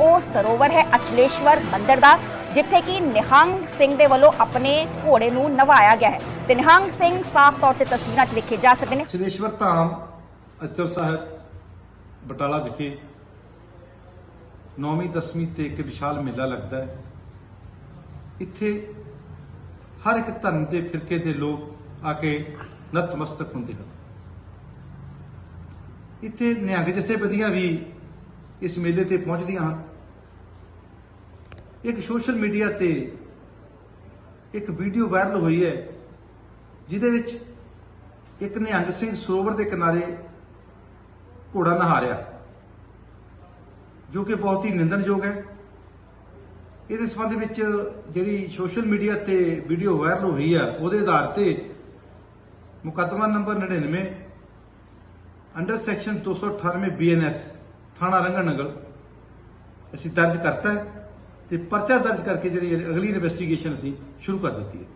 ਉਹ ਸਰੋਵਰ ਹੈ ਅਚਲੇਸ਼ਵਰ ਮੰਦਿਰ ਦਾ, ਜਿੱਥੇ ਕਿ ਨਿਹੰਗ ਸਿੰਘ ਦੇ ਵੱਲੋਂ ਆਪਣੇ ਘੋੜੇ ਨੂੰ ਨਵਾਇਆ ਗਿਆ ਹੈ। ਤੇ ਨਿਹੰਗ ਸਿੰਘ ਸਾਫ਼ ਤੌਰ ਤੇ ਤਸਵੀਰਾਂ 'ਚ ਵੇਖੇ ਜਾ ਸਕਦੇ ਨੇ। ਸ਼੍ਰੇਸ਼ਵਰ ਧਾਮ ਅਚਲ ਸਾਹਿਬ, ਬਟਾਲਾ ਵਿਖੇ 9ਵੀਂ 10ਵੀਂ ਤੇ ਇੱਕ ਵਿਸ਼ਾਲ ਮੇਲਾ ਲੱਗਦਾ ਹੈ। ਇੱਥੇ ਹਰ ਇੱਕ ਧਰਮ ਦੇ ਫਿਰਕੇ ਦੇ ਲੋਕ ਆ ਕੇ ਨਤਮਸਤਕ ਹੁੰਦੇ ਹਨ। ਇੱਥੇ ਨਿਹੰਗ ਜਥੇਬੰਦੀਆਂ ਵੀ ਇਸ ਮੇਲੇ ਤੇ ਪਹੁੰਚਦੀਆਂ ਹਨ। ਇੱਕ ਸੋਸ਼ਲ ਮੀਡੀਆ ਤੇ ਇੱਕ ਵੀਡੀਓ ਵਾਇਰਲ ਹੋਈ ਹੈ, ਜਿਹਦੇ ਵਿੱਚ ਇੱਕ ਨਿਹੰਗ ਸਿੰਘ ਸਰੋਵਰ ਦੇ ਕਿਨਾਰੇ ਘੋੜਾ ਨਹਾ ਰਿਹਾ, ਜੋ ਕਿ ਬਹੁਤ ਹੀ ਨਿੰਦਣਯੋਗ ਹੈ। ਇਹਦੇ ਸੰਬੰਧ ਵਿੱਚ ਜਿਹੜੀ ਸੋਸ਼ਲ ਮੀਡੀਆ ਤੇ ਵੀਡੀਓ ਵਾਇਰਲ ਹੋਈ ਆ, ਉਹਦੇ ਆਧਾਰ ਤੇ ਮੁਕੱਦਮਾ ਨੰਬਰ 99 ਅੰਡਰ ਸੈਕਸ਼ਨ 298 ਬੀਐਨਐਸ ਥਾਣਾ ਰੰਗਨਗਰ। ਅਸੀਂ ਦਰਜ ਕਰਤਾ ਹੈ ਤੇ ਪਰਚਾ ਦਰਜ ਕਰਕੇ ਜਿਹੜੀ ਅਗਲੀ ਇਨਵੈਸਟੀਗੇਸ਼ਨ ਅਸੀਂ ਸ਼ੁਰੂ ਕਰ ਦਿੱਤੀ ਹੈ।